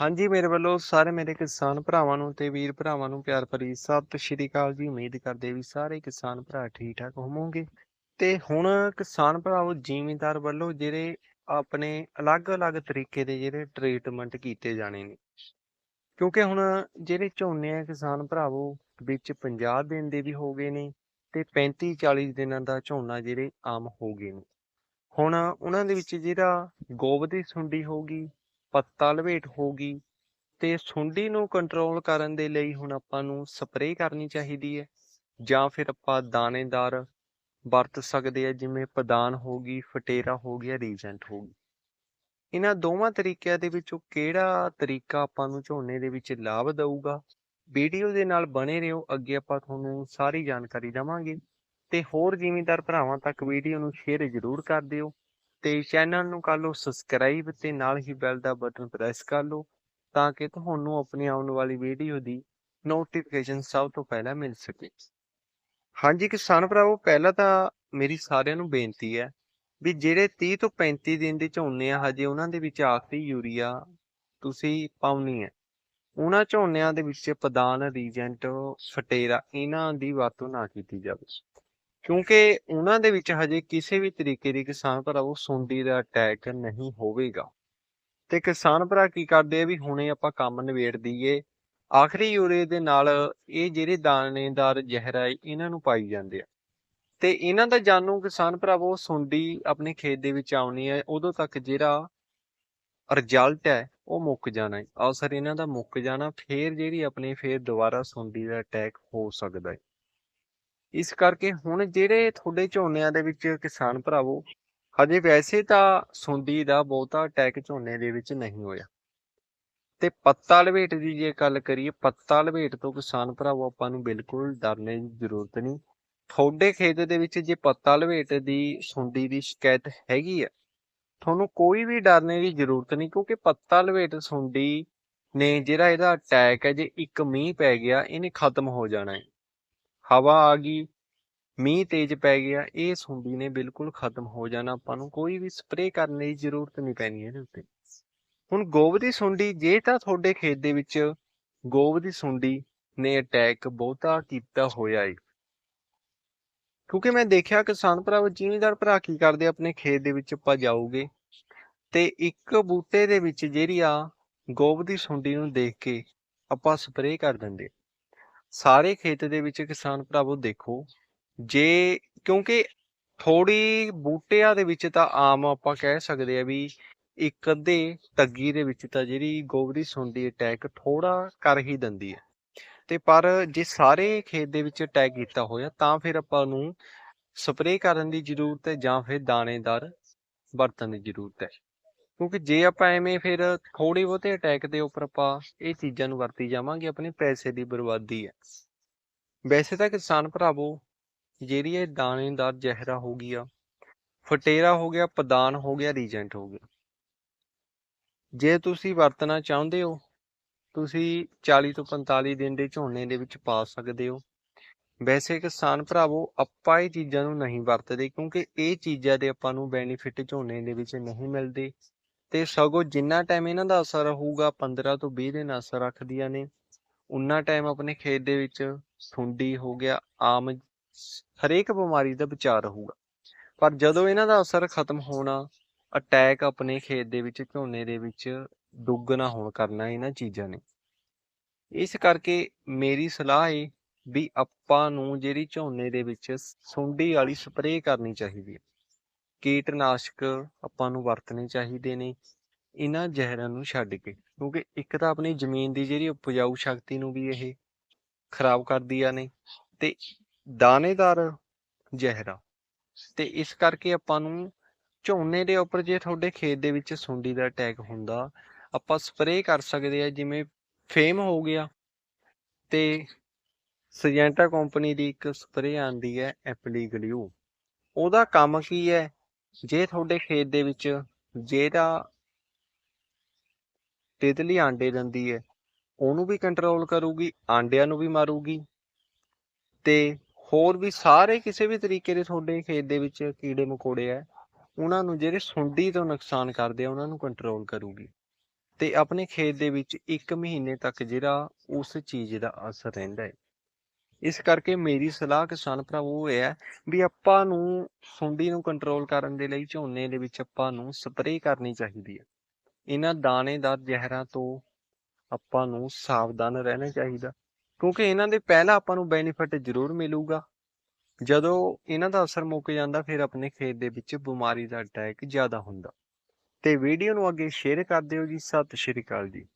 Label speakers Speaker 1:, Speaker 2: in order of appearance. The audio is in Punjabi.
Speaker 1: ਹਾਂਜੀ, ਮੇਰੇ ਵੱਲੋਂ ਸਾਰੇ ਮੇਰੇ ਕਿਸਾਨ ਭਰਾਵਾਂ ਨੂੰ ਤੇ ਵੀਰ ਭਰਾਵਾਂ ਨੂੰ ਪਿਆਰ ਭਰੀ ਸਤਿ ਸ਼੍ਰੀ ਅਕਾਲ ਜੀ। ਉਮੀਦ ਕਰਦੇ ਵੀ ਸਾਰੇ ਕਿਸਾਨ ਭਰਾ ਠੀਕ ਠਾਕ ਹੋਵੋਗੇ। ਤੇ ਹੁਣ ਕਿਸਾਨ ਭਰਾਵੋ, ਜ਼ਿਮੀਂਦਾਰ ਵੱਲੋਂ ਜਿਹੜੇ ਆਪਣੇ ਅਲੱਗ-ਅਲੱਗ ਤਰੀਕੇ ਦੇ ਜਿਹੜੇ ਟ੍ਰੀਟਮੈਂਟ ਕੀਤੇ ਜਾਣੇ ਨੇ। ਕਿਉਂਕਿ ਹੁਣ ਜਿਹੜੇ ਝੋਨੇ ਆ ਕਿਸਾਨ ਭਰਾਵੋ, ਵਿੱਚ 50 ਦਿਨ ਦੇ ਵੀ ਹੋ ਗਏ ਨੇ ਤੇ 35 40 ਦਿਨਾਂ ਦਾ ਝੋਨਾ ਜਿਹੜੇ ਆਮ ਹੋ ਗਏ ਨੇ। ਹੁਣ ਉਹਨਾਂ ਦੇ ਵਿੱਚ ਜਿਹੜਾ ਗੋਬ ਦੀ ਸੁੰਡੀ ਹੋਗੀ ਪੱਤਾ ਲਵੇਟ ਹੋਗੀ ਤੇ ਸੁੰਡੀ ਨੂੰ ਕੰਟਰੋਲ ਕਰਨ ਦੇ ਲਈ ਹੁਣ ਆਪਾਂ ਨੂੰ ਸਪਰੇਅ ਕਰਨੀ ਚਾਹੀਦੀ ਹੈ ਜਾਂ ਫਿਰ ਆਪਾਂ ਦਾਣੇਦਾਰ ਵਰਤ ਸਕਦੇ ਆ ਜਿਵੇਂ ਪਦਾਨ ਹੋ ਗਈ, ਫਟੇਰਾ ਹੋ ਗਿਆ, ਰੀਜੈਂਟ ਹੋ ਗਈ। ਇਹਨਾਂ ਦੋਵਾਂ ਤਰੀਕਿਆਂ ਦੇ ਵਿੱਚੋਂ ਕਿਹੜਾ ਤਰੀਕਾ ਆਪਾਂ ਨੂੰ ਝੋਨੇ ਦੇ ਵਿੱਚ ਲਾਭ ਦਊਗਾ? ਵੀਡੀਓ ਦੇ ਨਾਲ ਬਣੇ ਰਹੋ, ਅੱਗੇ ਆਪਾਂ ਤੁਹਾਨੂੰ ਸਾਰੀ ਜਾਣਕਾਰੀ ਦੇਵਾਂਗੇ ਤੇ ਹੋਰ ਜ਼ਿਮੀਂਦਾਰ ਭਰਾਵਾਂ ਤੱਕ ਵੀਡੀਓ ਨੂੰ ਸ਼ੇਅਰ ਜ਼ਰੂਰ ਕਰ ਦਿਓ। ਤੇ ਚੈਨਲ ਨੂੰ ਕਰ ਲਓ ਸਬਸਕ੍ਰਾਈਬ ਤੇ ਨਾਲ ਹੀ ਬੈਲ ਦਾ ਬਟਨ ਪ੍ਰੈਸ ਕਰ ਲਓ ਤਾਂ ਕਿ ਤੁਹਾਨੂੰ ਆਪਣੀ ਆਉਣ ਵਾਲੀ ਵੀਡੀਓ ਦੀ ਨੋਟੀਫਿਕੇਸ਼ਨ ਸਭ ਤੋਂ ਪਹਿਲਾਂ ਮਿਲ ਸਕੇ। ਹਾਂਜੀ ਕਿਸਾਨ ਭਰਾਵੋ, ਪਹਿਲਾਂ ਤਾਂ ਮੇਰੀ ਸਾਰਿਆਂ ਨੂੰ ਬੇਨਤੀ ਹੈ ਵੀ ਜਿਹੜੇ 30 ਤੋਂ 35 ਦਿਨ ਦੇ ਝੋਨੇ ਆ, ਹਜੇ ਉਹਨਾਂ ਦੇ ਵਿੱਚ ਆਖਰੀ ਯੂਰੀਆ ਤੁਸੀਂ ਪਾਉਣੀ ਹੈ। ਉਹਨਾਂ ਝੋਨਿਆਂ ਦੇ ਵਿੱਚ ਪਦਾਨ ਰੀਜੈਂਟ, ਫਟੇਰਾ, ਇਹਨਾਂ ਦੀ ਵਰਤੋਂ ਨਾ ਕੀਤੀ ਜਾਵੇ। ਕਿਉਂਕਿ ਉਹਨਾਂ ਦੇ ਵਿੱਚ ਹਜੇ ਕਿਸੇ ਵੀ ਤਰੀਕੇ ਦੀ ਕਿਸਾਨ ਭਰਾਵੋ ਸੁੰਡੀ ਦਾ ਅਟੈਕ ਨਹੀਂ ਹੋਵੇਗਾ। ਤੇ ਕਿਸਾਨ ਭਰਾ ਕੀ ਕਰਦੇ ਆ ਵੀ ਹੁਣੇ ਆਪਾਂ ਕੰਮ ਨਿਬੇੜ ਦਈਏ। ਆਖਰੀ ਯੂਰੇ ਦੇ ਨਾਲ ਇਹ ਜਿਹੜੇ ਦਾਣੇਦਾਰ ਜ਼ਹਿਰ ਆ, ਇਹਨਾਂ ਨੂੰ ਪਾਈ ਜਾਂਦੇ ਆ। ਤੇ ਇਹਨਾਂ ਦਾ ਜਾਨੂ ਕਿਸਾਨ ਭਰਾਵੋ ਸੁੰਡੀ ਆਪਣੇ ਖੇਤ ਦੇ ਵਿੱਚ ਆਉਣੀ ਹੈ ਉਦੋਂ ਤੱਕ ਜਿਹੜਾ ਰਿਜ਼ਲਟ ਹੈ, ਉਹ ਮੁੱਕ ਜਾਣਾ ਹੈ। ਅਸਰ ਇਹਨਾਂ ਦਾ ਮੁੱਕ ਜਾਣਾ, ਫੇਰ ਜਿਹੜੀ ਆਪਣੇ, ਫੇਰ ਦੁਬਾਰਾ ਸੁੰਡੀ ਦਾ ਅਟੈਕ ਹੋ ਸਕਦਾ ਹੈ। ਇਸ ਕਰਕੇ ਹੁਣ ਜਿਹੜੇ ਤੁਹਾਡੇ ਝੋਨਿਆਂ ਦੇ ਵਿੱਚ ਕਿਸਾਨ ਭਰਾਵੋ, ਹਜੇ ਵੈਸੇ ਤਾਂ ਸੁੰਡੀ ਦਾ ਬਹੁਤਾ ਅਟੈਕ ਝੋਨੇ ਦੇ ਵਿੱਚ ਨਹੀਂ ਹੋਇਆ। ਤੇ ਪੱਤਾ ਲਵੇਟ ਦੀ ਜੇ ਗੱਲ ਕਰੀਏ, ਪੱਤਾ ਲਵੇਟ ਤੋਂ ਕਿਸਾਨ ਭਰਾਵੋ ਆਪਾਂ ਨੂੰ ਬਿਲਕੁਲ ਡਰਨੇ ਦੀ ਜ਼ਰੂਰਤ ਨਹੀਂ। ਤੁਹਾਡੇ ਖੇਤ ਦੇ ਵਿੱਚ ਜੇ ਪੱਤਾ ਲਵੇਟ ਦੀ ਸੁੰਡੀ ਦੀ ਸ਼ਿਕਾਇਤ ਹੈਗੀ ਆ, ਤੁਹਾਨੂੰ ਕੋਈ ਵੀ ਡਰਨੇ ਦੀ ਜ਼ਰੂਰਤ ਨਹੀਂ, ਕਿਉਂਕਿ ਪੱਤਾ ਲਵੇਟ ਸੁੰਡੀ ਨੇ ਜਿਹੜਾ ਇਹਦਾ ਅਟੈਕ ਹੈ, ਜੇ ਇੱਕ ਮੀਂਹ ਪੈ ਗਿਆ, ਇਹਨੇ ਖਤਮ ਹੋ ਜਾਣਾ ਹੈ। ਹਵਾ ਆ ਗਈ, ਮੀਂਹ ਤੇਜ਼ ਪੈ ਗਿਆ, ਇਹ ਸੁੰਡੀ ਨੇ ਬਿਲਕੁਲ ਖਤਮ ਹੋ ਜਾਣਾ ਆਪਾਂ ਨੂੰ, ਕੋਈ ਵੀ ਸਪਰੇਅ ਕਰਨ ਦੀ ਜ਼ਰੂਰਤ ਨਹੀਂ ਪੈਣੀ ਇਹਦੇ ਉੱਤੇ। ਹੁਣ ਗੋਬ ਦੀ ਸੁੰਡੀ, ਜੇ ਤਾਂ ਤੁਹਾਡੇ ਖੇਤ ਦੇ ਵਿੱਚ ਗੋਬ ਦੀ ਸੁੰਡੀ ਨੇ ਅਟੈਕ ਬਹੁਤਾ ਕੀਤਾ ਹੋਇਆ ਏ। ਕਿਉਂਕਿ ਮੈਂ ਦੇਖਿਆ ਕਿਸਾਨ ਭਰਾ ਜ਼ਿਮੀਂਦਾਰ ਭਰਾ ਕੀ ਕਰਦੇ ਆਪਣੇ ਖੇਤ ਦੇ ਵਿੱਚ ਆਪਾਂ ਜਾਊਗੇ ਤੇ ਇੱਕ ਬੂਟੇ ਦੇ ਵਿੱਚ ਜਿਹੜੀ ਆ ਗੋਬ ਦੀ ਸੁੰਡੀ ਨੂੰ ਦੇਖ ਕੇ ਆਪਾਂ ਸਪਰੇਅ ਕਰ ਦਿੰਦੇ ਸਾਰੇ ਖੇਤ ਦੇ ਵਿੱਚ ਕਿਸਾਨ ਭਰਾਵੋ ਦੇਖੋ, ਜੇ ਕਿਉਂਕਿ ਥੋੜੀ ਬੂਟਿਆਂ ਦੇ ਵਿੱਚ ਤਾਂ ਆਮ ਆਪਾਂ ਕਹਿ ਸਕਦੇ ਆ ਵੀ ਇੱਕ ਅੱਧੇ ਤੱਗੀ ਦੇ ਵਿੱਚ ਤਾਂ ਜਿਹੜੀ ਗੋਬਰੀ ਸੁੰਡੀ ਅਟੈਕ ਥੋੜਾ ਕਰ ਹੀ ਦਿੰਦੀ ਹੈ। ਤੇ ਪਰ ਜੇ ਸਾਰੇ ਖੇਤ ਦੇ ਵਿੱਚ ਅਟੈਕ ਕੀਤਾ ਹੋਇਆ ਤਾਂ ਫਿਰ ਆਪਾਂ ਨੂੰ ਸਪਰੇਅ ਕਰਨ ਦੀ ਜ਼ਰੂਰਤ ਹੈ ਜਾਂ ਫਿਰ ਦਾਣੇਦਾਰ ਵਰਤਣ ਦੀ ਜ਼ਰੂਰਤ ਹੈ। ਕਿਉਂਕਿ ਜੇ ਆਪਾਂ ਐਵੇਂ ਫਿਰ ਥੋੜੀ ਬਹੁਤੇ ਅਟੈਕ ਦੇ ਉੱਪਰ ਆਪਾਂ ਇਹ ਚੀਜ਼ਾਂ ਨੂੰ ਵਰਤੀ ਜਾਵਾਂਗੇ, ਆਪਣੇ ਪੈਸੇ ਦੀ ਬਰਬਾਦੀ ਹੈ। ਵੈਸੇ ਤਾਂ ਕਿਸਾਨ ਭਰਾਵੋ, ਜਿਹੜੀ ਇਹ ਦਾਣੇਦਾਰ ਜ਼ਹਿਰਾ ਹੋ ਗਿਆ ਫਟੇਰਾ ਹੋ ਗਿਆ, ਪਦਾਨ ਹੋ ਗਿਆ ਰੀਜੈਂਟ ਹੋ ਗਿਆ। ਜੇ ਤੁਸੀਂ ਵਰਤਣਾ ਚਾਹੁੰਦੇ ਹੋ, ਤੁਸੀਂ 40 ਤੋਂ 45 ਦਿਨ ਦੇ ਝੋਨੇ ਦੇ ਵਿੱਚ ਪਾ ਸਕਦੇ ਹੋ। ਵੈਸੇ ਕਿਸਾਨ ਭਰਾਵੋ, ਆਪਾਂ ਇਹ ਚੀਜ਼ਾਂ ਨੂੰ ਨਹੀਂ ਵਰਤਦੇ ਕਿਉਂਕਿ ਇਹ ਚੀਜ਼ਾਂ ਦੇ ਆਪਾਂ ਨੂੰ ਬੈਨੀਫਿਟ ਝੋਨੇ ਦੇ ਵਿੱਚ ਨਹੀਂ ਮਿਲਦੇ। ਤੇ ਸਗੋਂ ਜਿੰਨਾ ਟਾਈਮ ਇਹਨਾਂ ਦਾ ਅਸਰ ਰਹੂਗਾ 15 ਤੋਂ 20 ਦਿਨ ਅਸਰ ਰੱਖਦੀਆਂ ਨੇ, ਉਨਾ ਟਾਈਮ ਆਪਣੇ ਖੇਤ ਦੇ ਵਿੱਚ ਸੁੰਡੀ ਹੋ ਗਿਆ, ਆਮ ਹਰੇਕ ਬਿਮਾਰੀ ਦਾ ਬਚਾਅ ਰਹੂਗਾ ਪਰ ਜਦੋਂ ਇਹਨਾਂ ਦਾ ਅਸਰ ਖਤਮ ਹੋਣਾ ਅਟੈਕ ਆਪਣੇ ਖੇਤ ਦੇ ਵਿੱਚ, ਝੋਨੇ ਦੇ ਵਿੱਚ ਦੁੱਗਣਾ ਹੋਣ ਕਰਨਾ ਇਹਨਾਂ ਚੀਜ਼ਾਂ ਨੇ। ਇਸ ਕਰਕੇ ਮੇਰੀ ਸਲਾਹ ਹੈ ਵੀ ਆਪਾਂ ਨੂੰ ਜਿਹੜੀ ਝੋਨੇ ਦੇ ਵਿੱਚ ਸੁੰਡੀ ਵਾਲੀ ਸਪਰੇਅ ਕਰਨੀ ਚਾਹੀਦੀ ਹੈ ਕੀਟਨਾਸ਼ਕ ਆਪਾਂ ਨੂੰ ਵਰਤਣੇ ਚਾਹੀਦੇ ਨੇ, ਇਹਨਾਂ ਜ਼ਹਿਰਾਂ ਨੂੰ ਛੱਡ ਕੇ, ਕਿਉਂਕਿ ਇੱਕ ਤਾਂ ਆਪਣੀ ਜ਼ਮੀਨ ਦੀ ਜਿਹੜੀ ਉਪਜਾਊ ਸ਼ਕਤੀ ਨੂੰ ਵੀ ਇਹ ਖਰਾਬ ਕਰਦੀਆਂ ਨੇ ਤੇ ਦਾਣੇਦਾਰ ਜ਼ਹਿਰਾ, ਤੇ ਇਸ ਕਰਕੇ ਆਪਾਂ ਨੂੰ ਝੋਨੇ ਦੇ ਉੱਪਰ ਜੇ ਤੁਹਾਡੇ ਖੇਤ ਦੇ ਵਿੱਚ ਸੁੰਡੀ ਦਾ ਅਟੈਕ ਹੁੰਦਾ, ਆਪਾਂ ਸਪਰੇਅ ਕਰ ਸਕਦੇ ਆ ਜਿਵੇਂ ਫੇਮ ਹੋ ਗਿਆ ਤੇ ਸਜੈਂਟਾ ਕੰਪਨੀ ਦੀ ਇੱਕ ਸਪਰੇਅ ਆਂਦੀ ਹੈ ਐਪਲੀਗਲਿਊ ਉਹਦਾ ਕੰਮ ਕੀ ਹੈ? ਜੇ ਤੁਹਾਡੇ ਖੇਤ ਦੇ ਵਿੱਚ ਜਿਹੜਾ ਤਿਤਲੀ ਆਂਡੇ ਦਿੰਦੀ ਹੈ, ਉਹਨੂੰ ਵੀ ਕੰਟਰੋਲ ਕਰੂਗੀ, ਆਂਡਿਆਂ ਨੂੰ ਵੀ ਮਾਰੂਗੀ ਤੇ ਹੋਰ ਵੀ ਸਾਰੇ ਕਿਸੇ ਵੀ ਤਰੀਕੇ ਦੇ ਤੁਹਾਡੇ ਖੇਤ ਦੇ ਵਿੱਚ ਕੀੜੇ ਮਕੌੜੇ ਆ ਉਹਨਾਂ ਨੂੰ ਜਿਹੜੇ ਸੁੰਡੀ ਤੋਂ ਨੁਕਸਾਨ ਕਰਦੇ ਆ, ਉਹਨਾਂ ਨੂੰ ਕੰਟਰੋਲ ਕਰੂਗੀ ਤੇ ਆਪਣੇ ਖੇਤ ਦੇ ਵਿੱਚ 1 ਮਹੀਨੇ ਤੱਕ ਜਿਹੜਾ ਉਸ ਚੀਜ਼ ਦਾ ਅਸਰ ਰਹਿੰਦਾ ਹੈ। ਇਸ ਕਰਕੇ ਮੇਰੀ ਸਲਾਹ ਕਿਸਾਨ ਭਰਾਵੋ ਇਹ ਹੈ ਵੀ ਆਪਾਂ ਨੂੰ ਸੁੰਡੀ ਨੂੰ ਕੰਟਰੋਲ ਕਰਨ ਦੇ ਲਈ, ਝੋਨੇ ਦੇ ਵਿੱਚ ਆਪਾਂ ਨੂੰ ਸਪਰੇਅ ਕਰਨੀ ਚਾਹੀਦੀ ਹੈ। ਇਹਨਾਂ ਦਾਣੇਦਾਰ ਜ਼ਹਿਰਾਂ ਤੋਂ ਆਪਾਂ ਨੂੰ ਸਾਵਧਾਨ ਰਹਿਣਾ ਚਾਹੀਦਾ ਕਿਉਂਕਿ ਇਹਨਾਂ ਦੇ ਪਹਿਲਾਂ ਆਪਾਂ ਨੂੰ ਬੈਨੀਫਿਟ ਜ਼ਰੂਰ ਮਿਲੂਗਾ। ਜਦੋਂ ਇਹਨਾਂ ਦਾ ਅਸਰ ਮੁੱਕ ਜਾਂਦਾ, ਫਿਰ ਆਪਣੇ ਖੇਤ ਦੇ ਵਿੱਚ ਬਿਮਾਰੀ ਦਾ ਅਟੈਕ ਜ਼ਿਆਦਾ ਹੁੰਦਾ। ਤੇ ਵੀਡੀਓ ਨੂੰ ਅੱਗੇ ਸ਼ੇਅਰ ਕਰ ਦਿਓ ਜੀ। ਸਤਿ ਸ਼੍ਰੀ ਅਕਾਲ ਜੀ।